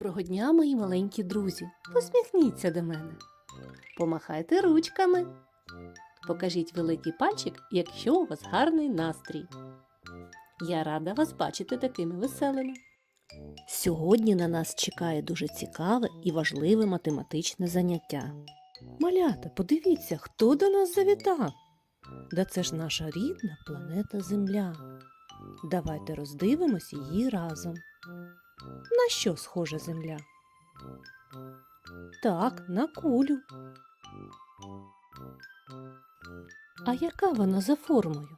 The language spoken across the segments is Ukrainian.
Доброго дня, мої маленькі друзі. Посміхніться до мене. Помахайте ручками. Покажіть великий пальчик, якщо у вас гарний настрій. Я рада вас бачити такими веселими. Сьогодні на нас чекає дуже цікаве і важливе математичне заняття. Малята, подивіться, хто до нас завітав. Да це ж наша рідна планета Земля. Давайте роздивимось її разом. На що схожа земля? Так, на кулю. А яка вона за формою?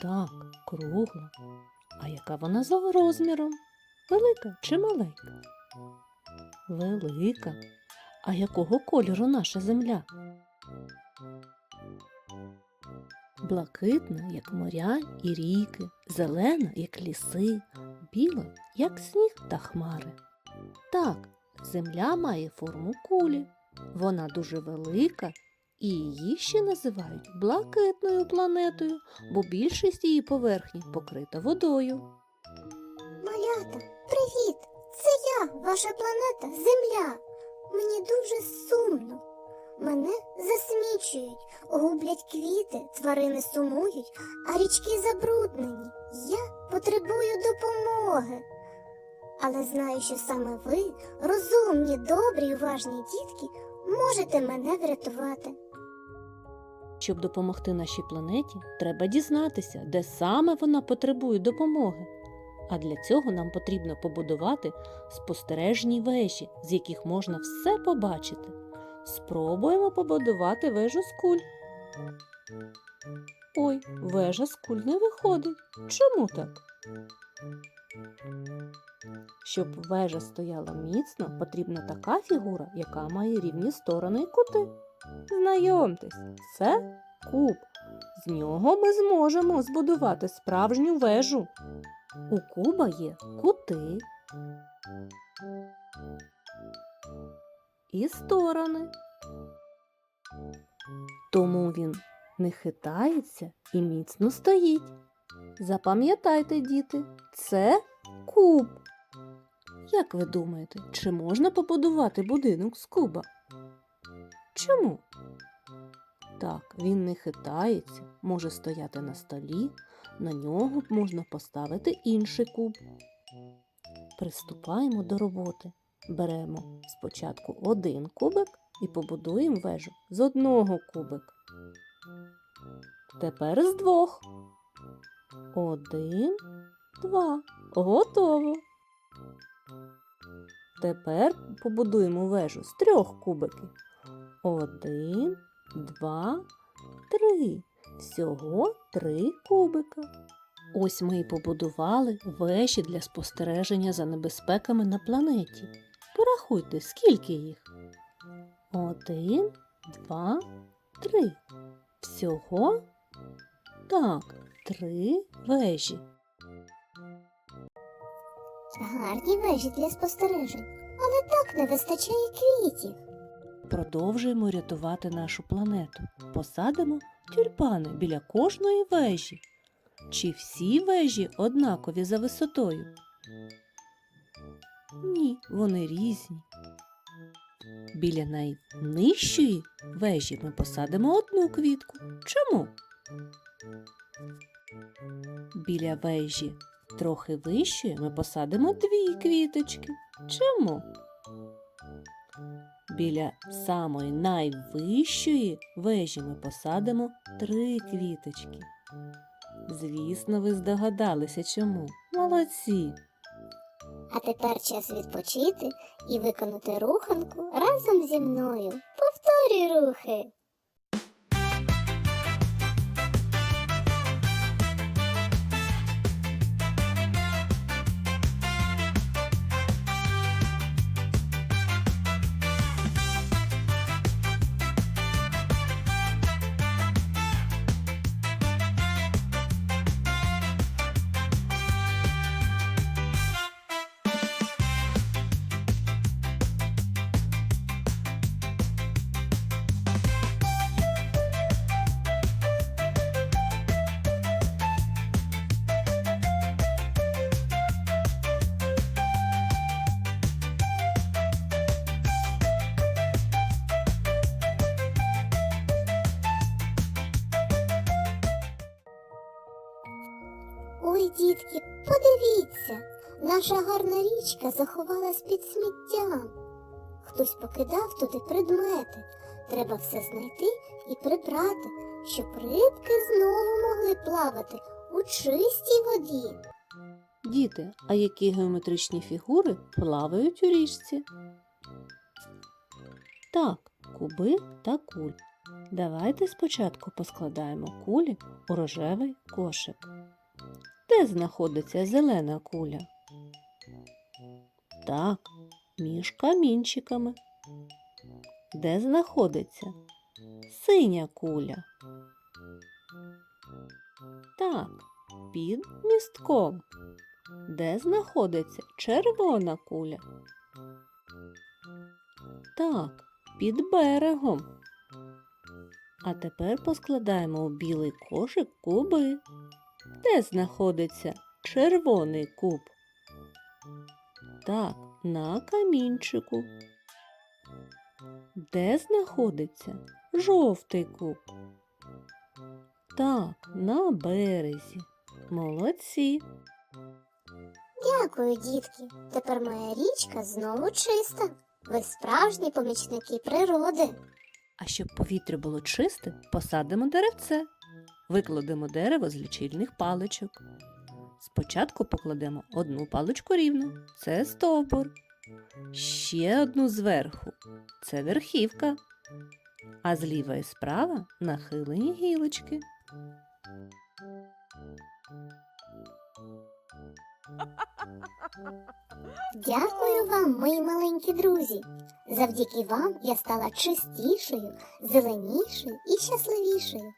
Так, кругла. А яка вона за розміром? Велика чи маленька? Велика. А якого кольору наша земля? Блакитна, як моря і ріки, зелена, як ліси, біла, як сніг та хмари. Так, земля має форму кулі. Вона дуже велика, і її ще називають блакитною планетою, бо більшість її поверхні покрита водою. Малята, привіт! Це я, ваша планета Земля. Мені дуже сумно. Мене засмічують, гублять квіти, тварини сумують, а річки забруднені. Я потребую допомоги. Але знаю, що саме ви, розумні, добрі й уважні дітки, можете мене врятувати. Щоб допомогти нашій планеті, треба дізнатися, де саме вона потребує допомоги. А для цього нам потрібно побудувати спостережні вежі, з яких можна все побачити. Спробуємо побудувати вежу з куль. Ой, вежа з куль не виходить. Чому так? Щоб вежа стояла міцно, потрібна така фігура, яка має рівні сторони і кути. Знайомтесь, це куб. З нього ми зможемо збудувати справжню вежу. У куба є кути і сторони. Тому він не хитається і міцно стоїть. Запам'ятайте, діти, це куб. Як ви думаєте, чи можна побудувати будинок з куба? Чому? Так, він не хитається, може стояти на столі, на нього можна поставити інший куб. Приступаємо до роботи. Беремо спочатку один кубик і побудуємо вежу з одного кубика. Тепер з двох. Один, два. Готово. Тепер побудуємо вежу з трьох кубиків. Один, два, три. Всього три кубика. Ось ми і побудували вежі для спостереження за небезпеками на планеті. Порахуйте, скільки їх. Один, два, три. Всього так, три вежі. Гарні вежі для спостережень, але так не вистачає квітів. Продовжуємо рятувати нашу планету. Посадимо тюльпани біля кожної вежі. Чи всі вежі однакові за висотою? Ні, вони різні. Біля найнижчої вежі ми посадимо одну квітку. Чому? Біля вежі трохи вищої ми посадимо дві квіточки. Чому? Біля самої найвищої вежі ми посадимо три квіточки. Звісно, ви здогадалися чому. Молодці! А тепер час відпочити і виконати руханку разом зі мною. Повторюй рухи. Ой, дітки, подивіться, наша гарна річка заховалась під сміттям. Хтось покидав туди предмети. Треба все знайти і прибрати, щоб рибки знову могли плавати у чистій воді. Діти, а які геометричні фігури плавають у річці? Так, куби та куль. Давайте спочатку поскладаємо кулі у рожевий кошик. Де знаходиться зелена куля? Так, між камінчиками. Де знаходиться синя куля? Так, під містком. Де знаходиться червона куля? Так, під берегом. А тепер поскладаємо у білий кошик куби. Де знаходиться червоний куб? Так, на камінчику. Де знаходиться жовтий куб? Так, на березі. Молодці. Дякую, дітки. Тепер моя річка знову чиста. Ви справжні помічники природи. А щоб повітря було чисте, посадимо деревце. Викладемо дерево з лічильних паличок. Спочатку покладемо одну паличку рівно це стовбур. Ще одну зверху це верхівка. А зліва і справа нахилені гілочки. Дякую вам, мої маленькі друзі. Завдяки вам я стала чистішою, зеленішою і щасливішою.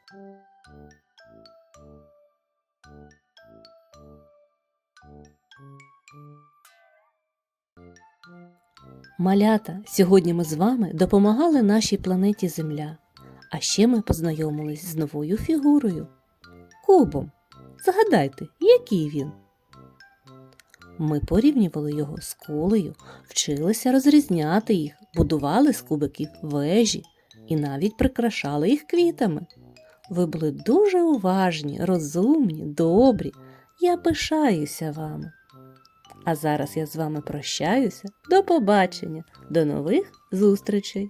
Малята, сьогодні ми з вами допомагали нашій планеті Земля. А ще ми познайомились з новою фігурою кубом. Згадайте, який він? Ми порівнювали його з кулею, вчилися розрізняти їх, будували з кубиків вежі і навіть прикрашали їх квітами. Ви були дуже уважні, розумні, добрі. Я пишаюся вами. А зараз я з вами прощаюся. До побачення, до нових зустрічей!